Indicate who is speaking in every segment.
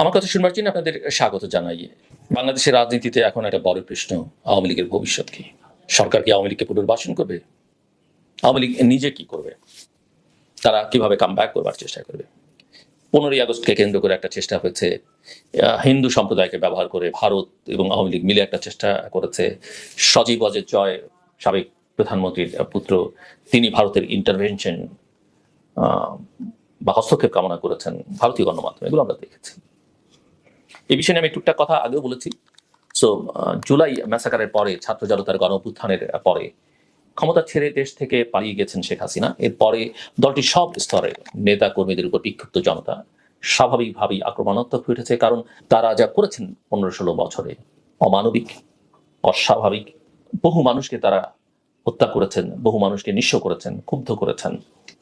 Speaker 1: আমার কথা শুনবার জন্য আপনাদের স্বাগত জানাই। বাংলাদেশের রাজনীতিতে এখন একটা বড় প্রশ্ন, আওয়ামী লীগের ভবিষ্যৎ কি? সরকার কি আওয়ামী লীগকে পুনর্বাসন করবে? আওয়ামী লীগ নিজে কি করবে? তারা কীভাবে কাম ব্যাক করবার চেষ্টা করবে? পনেরোই আগস্টকে কেন্দ্র করে একটা চেষ্টা হয়েছে। হিন্দু সম্প্রদায়কে ব্যবহার করে ভারত এবং আওয়ামী লীগ মিলে একটা চেষ্টা করেছে। সজীব অজের জয় সাবেক প্রধানমন্ত্রীর পুত্র, তিনি ভারতের ইন্টারভেনশন বা হস্তক্ষেপ কামনা করেছেন ভারতীয় গণমাধ্যম, এগুলো আমরা দেখেছি। এই বিষয়ে আমি টুকটাক কথা আগেও বলেছি। সো জুলাই ম্যাসাকারের পরে, ছাত্র জনতার গণ পরে ক্ষমতা ছেড়ে দেশ থেকে পালিয়ে গেছেন শেখ হাসিনা। এরপরে দলটির সব স্তরে নেতা কর্মীদের উপর বিক্ষুব্ধ জনতা স্বাভাবিকভাবেই আক্রমণাত্মক হয়ে উঠেছে, কারণ তারা যা করেছেন পনেরো ষোলো বছরে অমানবিক, অস্বাভাবিক, বহু মানুষকে তারা হত্যা করেছেন, বহু মানুষকে নিঃস্ব করেছেন, ক্ষুব্ধ করেছেন।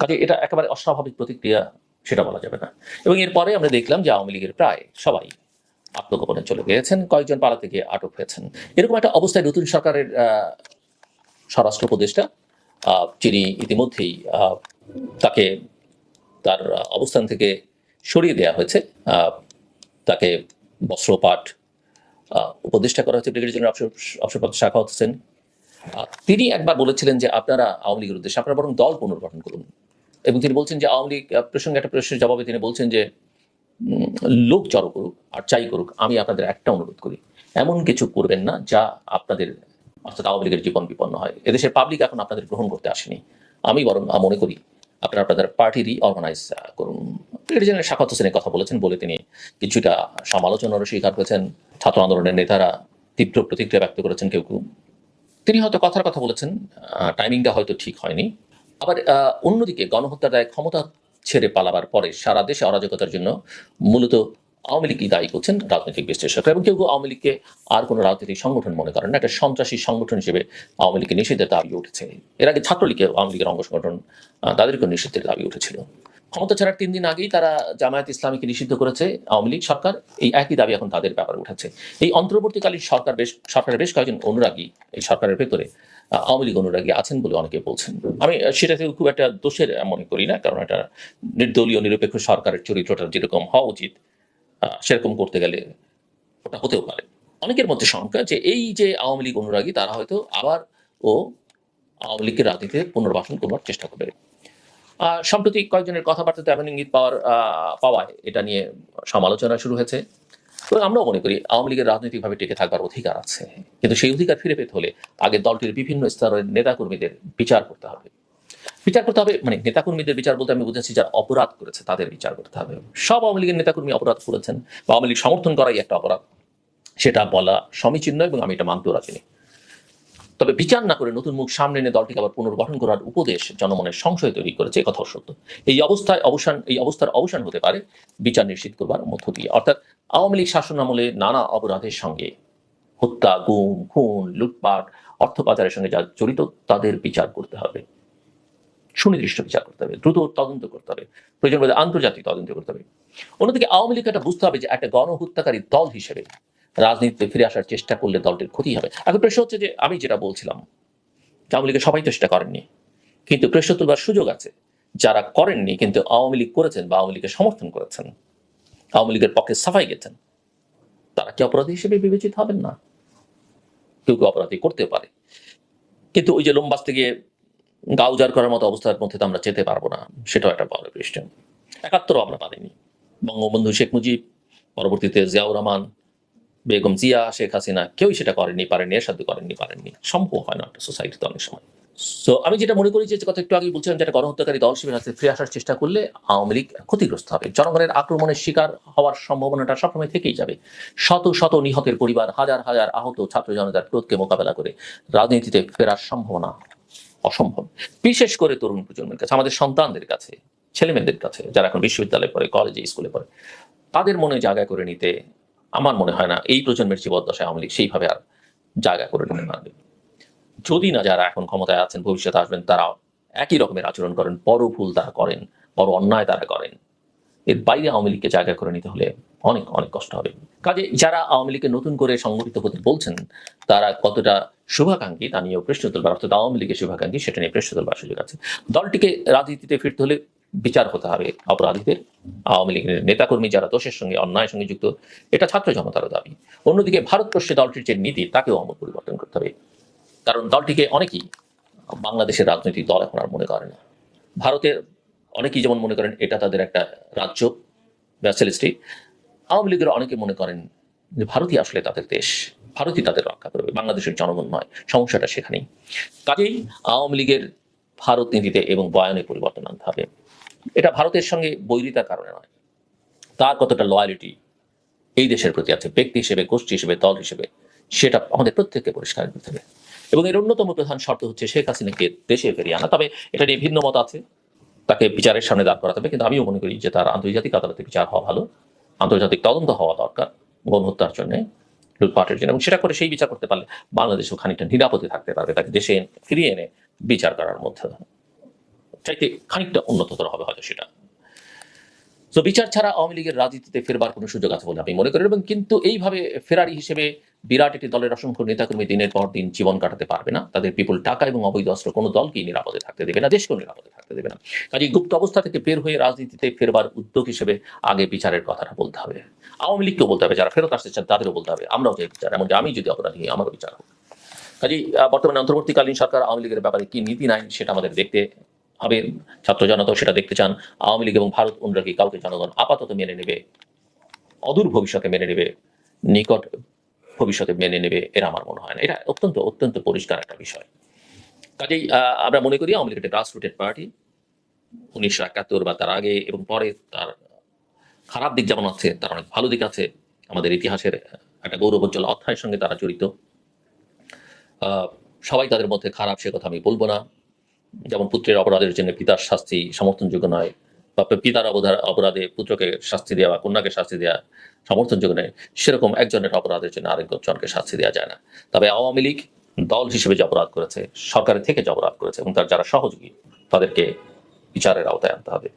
Speaker 1: কাজে এটা একেবারে অস্বাভাবিক প্রতিক্রিয়া, সেটা বলা যাবে না। এবং এরপরে আমরা দেখলাম যে আওয়ামী লীগের প্রায় সবাই আত্মগোপনে চলে গিয়েছেন, কয়েকজন পালাতে গিয়ে আটক হয়েছেন। এরকম একটা অবস্থায় নতুন সরকারের স্বরাষ্ট্র উপদেষ্টা যিনি ইতিমধ্যেই তাকে তার অবস্থান থেকে সরিয়ে দেওয়া হয়েছে তাকে বস্ত্রপাঠ উপদেষ্টা করা হয়েছে, ব্রিগেডিয়ার জেনারেল অবসর- অবসরপ্রাপ্ত শাখাওয়াত হোসেন তিনি একবার বলেছিলেন যে আপনারা আওয়ামী লীগের উদ্দেশ্যে, আপনারা বরং দল পুনর্গঠন করুন। এবং তিনি বলছেন যে আওয়ামী লীগ প্রসঙ্গে একটা প্রশ্নের জবাবে তিনি বলছেন যে লোক জড়ো করুক আর চাই করুক, আমি আপনাদের একটা অনুরোধ করি। এমন কিছু করবেন না যা আপনাদের অর্থাৎ আওয়ামী লীগের জীবন বিপন্ন হয়। এদেশের পাবলিক এখন আপনাদের গ্রহণ করতে আসেনি। আমি বরং মনে করি আপনারা আপনাদের পার্টি রিঅর্গানাইজ করুন। ব্রিগেডিয়ার জেনারেল শাখাত হোসেনের কথা বলেছেন, বলে তিনি কিছুটা সমালোচনারও স্বীকার করেছেন ছাত্র আন্দোলনের নেতারা তীব্র প্রতিক্রিয়া ব্যক্ত করেছেন কেউ কেউ। তিনি হয়তো কথার কথা বলেছেন টাইমিংটা হয়তো ঠিক হয়নি। আবার অন্যদিকে গণহত্যার দায় ক্ষমতা ছেড়ে পালাবার পরে সারা দেশে অরাজকতার জন্য মূলত আওয়ামী লীগই দায়ী করছেন রাজনৈতিক বিশ্লেষকরা। এবং কেউ কেউ আওয়ামী লীগকে আর কোনো রাজনৈতিক সংগঠন মনে করেন না, একটা সন্ত্রাসী সংগঠন হিসেবে আওয়ামী লীগকে নিষিদ্ধের দাবি উঠেছে। এর আগে ছাত্রলীগের আওয়ামী লীগের অঙ্গ সংগঠন তাদেরকেও নিষিদ্ধের দাবি উঠেছিল। ক্ষমতা ছাড়ার তিন দিন আগেই তারা জামায়াত ইসলামীকে নিষিদ্ধ করেছে আওয়ামী লীগ সরকার। এই একই দাবি এখন তাদের ব্যাপারে উঠেছে এই অন্তর্বর্তীকালীন সরকার বেশ, সরকারের বেশ কয়েকজন অনুরাগী এই সরকারের ভেতরে আওয়ামী লীগ অনুরাগী আছেন বলে অনেকে বলছেন। আমি সেটাকে খুব একটা দোষের মনে করি না, কারণ এটা নির্দলীয়, নিরপেক্ষ সরকারের চরিত্রটা যেরকম হওয়া উচিত সেরকম করতে গেলে ওটা হতেও পারে। অনেকের মধ্যে শঙ্কা যে এই যে আওয়ামী লীগ অনুরাগী, তারা হয়তো আবার ও আওয়ামী লীগের রাজনীতিতে পুনর্বাসন করবার চেষ্টা করবে। সম্প্রতি কয়েকজনের কথাবার্তাতে এমন ইঙ্গিত পাওয়ার পাওয়ায় এটা নিয়ে সমালোচনা শুরু হয়েছে। এবং আমরাও মনে করি আওয়ামী লীগের রাজনৈতিকভাবে টিকে থাকবার অধিকার আছে। কিন্তু সেই অধিকার ফিরে পেতে হলে আগে দলটির বিভিন্ন স্তরের নেতাকর্মীদের বিচার করতে হবে। বিচার করতে হবে মানে নেতাকর্মীদের বিচার বলতে আমি বুঝেছি যারা অপরাধ করেছে, তাদের বিচার করতে হবে। সব আওয়ামী লীগের নেতাকর্মী অপরাধ করেছেন। বা আওয়ামী লীগ সমর্থন করাই একটা অপরাধ। সেটা বলা সমীচীন নয় এবং আমি এটা মানতেও রাখিনি তবে বিচার না করে নতুন মুখ সামনে এনে দলটিকে আবার পুনর্গঠন করার উপদেশ জনমনের সংশয় তৈরি করেছে কথাও সত্য। এই অবস্থায় অবসান, এই অবস্থার অবসান হতে পারে বিচার নিশ্চিত করবার মধ্য দিয়ে। অর্থাৎ আওয়ামী লীগ শাসন আমলে নানা অপরাধের সঙ্গে হত্যা, গুম, খুন, লুটপাট, অর্থ পাচারের সঙ্গে যা জড়িত, তাদের বিচার করতে হবে। সুনির্দিষ্ট বিচার করতে হবে, দ্রুত তদন্ত করতে হবে, প্রয়োজন আন্তর্জাতিক তদন্ত করতে হবে। অন্যদিকে আওয়ামী লীগ এটা বুঝতে হবে যে একটা গণহত্যাকারী দল হিসেবে রাজনীতিতে ফিরে আসার চেষ্টা করলে দলটির ক্ষতি হবে। এখন প্রশ্ন হচ্ছে যে, আমি যেটা বলছিলাম, আওয়ামী লীগের সবাই তো সেটা করেননি। কিন্তু প্রশ্ন তোলবার সুযোগ আছে। যারা করেননি, কিন্তু আওয়ামী লীগ করেছেন বা আওয়ামী লীগের সমর্থন করেছেন, আওয়ামী লীগের পক্ষে সাফাই গেছেন, তারা কি অপরাধী হিসেবে বিবেচিত হবেন না? কেউ কেউ অপরাধী করতে পারে? কিন্তু ওই যে লোমবাস থেকে গা উজাড় করার মতো অবস্থার মধ্যে তো আমরা যেতে পারব না, সেটাও একটা বড় প্রশ্ন একাত্তরও আমরা পারিনি। বঙ্গবন্ধু শেখ মুজিব, পরবর্তীতে জিয়াউর রহমান বেগম জিয়া, শেখ হাসিনা কেউই সেটা করেনি পারেনি এর সাথে করেননি, পারেননি। সম্ভব হয় না একটা সোসাইটিতে অনেক সময়। সো আমি যেটা মনে করি যে কথা একটু আগে বলছিলাম যেটা গণহত্যাকারী দল হিসেবে রাজনীতিতে ফিরে আসার চেষ্টা করলে আওয়ামী লীগ ক্ষতিগ্রস্ত হবে। জনগণের আক্রমণের শিকার হওয়ার সম্ভাবনাটা সবসময় থেকেই যাবে। শত শত নিহতের পরিবার, হাজার হাজার আহত ছাত্র জনতার ক্রোধকে মোকাবেলা করে রাজনীতিতে ফেরার সম্ভাবনা অসম্ভব। বিশেষ করে তরুণ প্রজন্মের কাছে, আমাদের সন্তানদের কাছে, ছেলেমেয়েদের কাছে, যারা এখন বিশ্ববিদ্যালয়ে পড়ে কলেজে স্কুলে পড়ে, তাদের মনে জায়গা করে নিতে আমার মনে হয় না এই প্রজন্মের জীবদ্দশায় আওয়ামী লীগ সেইভাবে আর জায়গা করে নিতে পারবে যদি না যারা এখন ক্ষমতায় আছেন, ভবিষ্যতে আসবেন, তারা একই রকমের আচরণ করেন, বড় ভুল তারা করেন, বড় অন্যায় তারা করেন। এর বাইরে আওয়ামী লীগকে জায়গা করে নিতে হলে অনেক অনেক কষ্ট হবে। কাজে যারা আওয়ামী লীগকে নতুন করে সংগঠিত হতে বলছেন, তারা কতটা শুভাকাঙ্ক্ষী তা নিয়েও প্রশ্ন তুলবার। অর্থাৎ আওয়ামী লীগের শুভাকাঙ্ক্ষী সেটা নিয়ে প্রশ্ন তুলবার সুযোগ আছে। দলটিকে রাজনীতিতে ফিরতে হলে বিচার হতে হবে অপরাধীদের। আওয়ামী লীগের নেতাকর্মী যারা দোষের সঙ্গে, অন্যায়ের সঙ্গে যুক্ত, এটা ছাত্র জনতারও দাবি। অন্যদিকে ভারতবর্ষে দলটির যে নীতি, তাকেও আমল পরিবর্তন করতে হবে। কারণ দলটিকে অনেকেই বাংলাদেশের রাজনৈতিক দল এখন আর মনে করে না। ভারতের অনেকেই যেমন মনে করেন, এটা তাদের একটা রাজ্য স্টেট। আওয়ামী লীগের অনেকে মনে করেন যে ভারতই আসলে তাদের দেশ, ভারতই তাদের রক্ষা করবে, বাংলাদেশের জনগণ নয়, সমস্যাটা সেখানেই। কাজেই আওয়ামী লীগের ভারত নীতিতে এবং বয়ানে পরিবর্তন আনতে হবে। এটা ভারতের সঙ্গে বৈরিতার কারণে নয়। তার কতটা লয়ালিটি এই দেশের প্রতি আছে, ব্যক্তি হিসেবে, গোষ্ঠী হিসেবে, দল হিসেবে, সেটা আমাদের প্রত্যেককে পরিষ্কার করতে হবে। এবং এর অন্যতম প্রধান শর্ত হচ্ছে শেখ হাসিনাকে দেশে ফিরিয়ে আনা। তবে এটা নিয়ে ভিন্ন মত আছে। তাকে বিচারের সামনে দাঁড় করাতে হবে, কিন্তু আমিও মনে করি যে তার আন্তর্জাতিক আদালতে বিচার হওয়া ভালো। আন্তর্জাতিক তদন্ত হওয়া দরকার গণহত্যার জন্য, লুটপাটের জন্য। এবং সেটা করে সেই বিচার করতে পারলে বাংলাদেশও খানিকটা নিরাপদে থাকতে পারবে, তাকে দেশে ফিরিয়ে এনে বিচার করার মধ্যে। চাইতে খানিকটা উন্নততর হবে হয়তো সেটা। তো বিচার ছাড়া আওয়ামী লীগের রাজনীতিতে ফেরবার কোনো সুযোগ আছে বলে আমি মনে করি এবং কিন্তু এইভাবে ফেরারি হিসেবে বিরাট একটি দলের অসংখ্য নেতাকর্মী দিনের পর দিন জীবন কাটাতে পারবে না। তাদের বিপুল টাকা এবং অবৈধ অস্ত্র কোনো দলকেই নিরাপদে থাকতে দেবে না দেশকেও নিরাপদে থাকতে দেবে না। কাজে গুপ্ত অবস্থা থেকে বের হয়ে রাজনীতিতে ফেরবার উদ্যোগ হিসেবে আগে বিচারের কথাটা বলতে হবে। আওয়ামী লীগকেও বলতে হবে যারা ফেরত আসতে চান তাদেরও বলতে হবে আমরাও চাই বিচার এমনকি আমি যদি অপরাধী আমারও বিচার হোক। আহ, বর্তমানে অন্তর্বর্তীকালীন সরকার আওয়ামী লীগের ব্যাপারে কি নীতি নাই সেটা আমাদের দেখতে হবে। ছাত্র জনতাও সেটা দেখতে চান। আওয়ামী লীগ এবং ভারত অনুরাগী কাউকে জনগণ আপাতত মেনে নেবে? অদূর ভবিষ্যতে মেনে নেবে? নিকট ভবিষ্যতে মেনে নেবে? এরা আমার মনে হয় না। এটা অত্যন্ত অত্যন্ত পরিষ্কার একটা বিষয়। কাজেই আমরা মনে করি আওয়ামী লীগ একটা গ্রাসরুটেড পার্টি উনিশশো একাত্তর বা তার আগে এবং পরে তার খারাপ দিক যেমন আছে, তার অনেক ভালো দিক আছে। আমাদের ইতিহাসের একটা গৌরবোজ্জ্বল অধ্যায়ের সঙ্গে তারা জড়িত। সবাই তাদের মধ্যে খারাপ সে কথা আমি বলব না। যেমন পুত্রের অপরাধের জন্য পিতার শাস্তি সমর্থনযোগ্য নয়, বা পিতার অবধার অপরাধে পুত্রকে শাস্তি দেওয়া বা কন্যাকে শাস্তি দেওয়া সমর্থনযোগ্য নয়, সেরকম একজনের অপরাধের জন্য আরেকজনকে শাস্তি দেওয়া যায় না। তবে আওয়ামী লীগ দল হিসেবে যে অপরাধ করেছে, সরকারের থেকে যে অপরাধ করেছে এবং তার যারা সহযোগী, তাদেরকে বিচারের আওতায় আনতে হবে।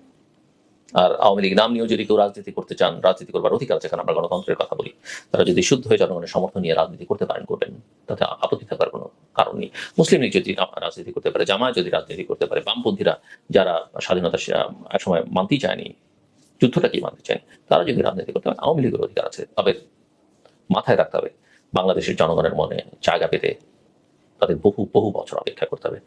Speaker 1: আর আওয়ামী লীগ নাম নিয়েও যদি কেউ রাজনীতি করতে চান, রাজনীতি করবার অধিকার কারণ আমরা গণতন্ত্রের কথা বলি। তারা যদি শুদ্ধ হয়ে জনগণের সমর্থন নিয়ে রাজনীতি করতে পারেন করবেন, তাতে আপত্তি থাকার কোনো কারণ নেই। মুসলিম লীগ যদি রাজনীতি করতে পারে, জামায়াত যদি রাজনীতি করতে পারে, বামপন্থীরা যারা স্বাধীনতা সে- একসময় মানতেই চায়নি যুদ্ধটাকেই মানতে চায় তারা যদি রাজনীতি করতে পারে, আওয়ামী লীগের অধিকার আছে। তবে মাথায় রাখতে হবে, বাংলাদেশের জনগণের মনে জায়গা পেতে তাদের বহু বহু বছর অপেক্ষা করতে হবে।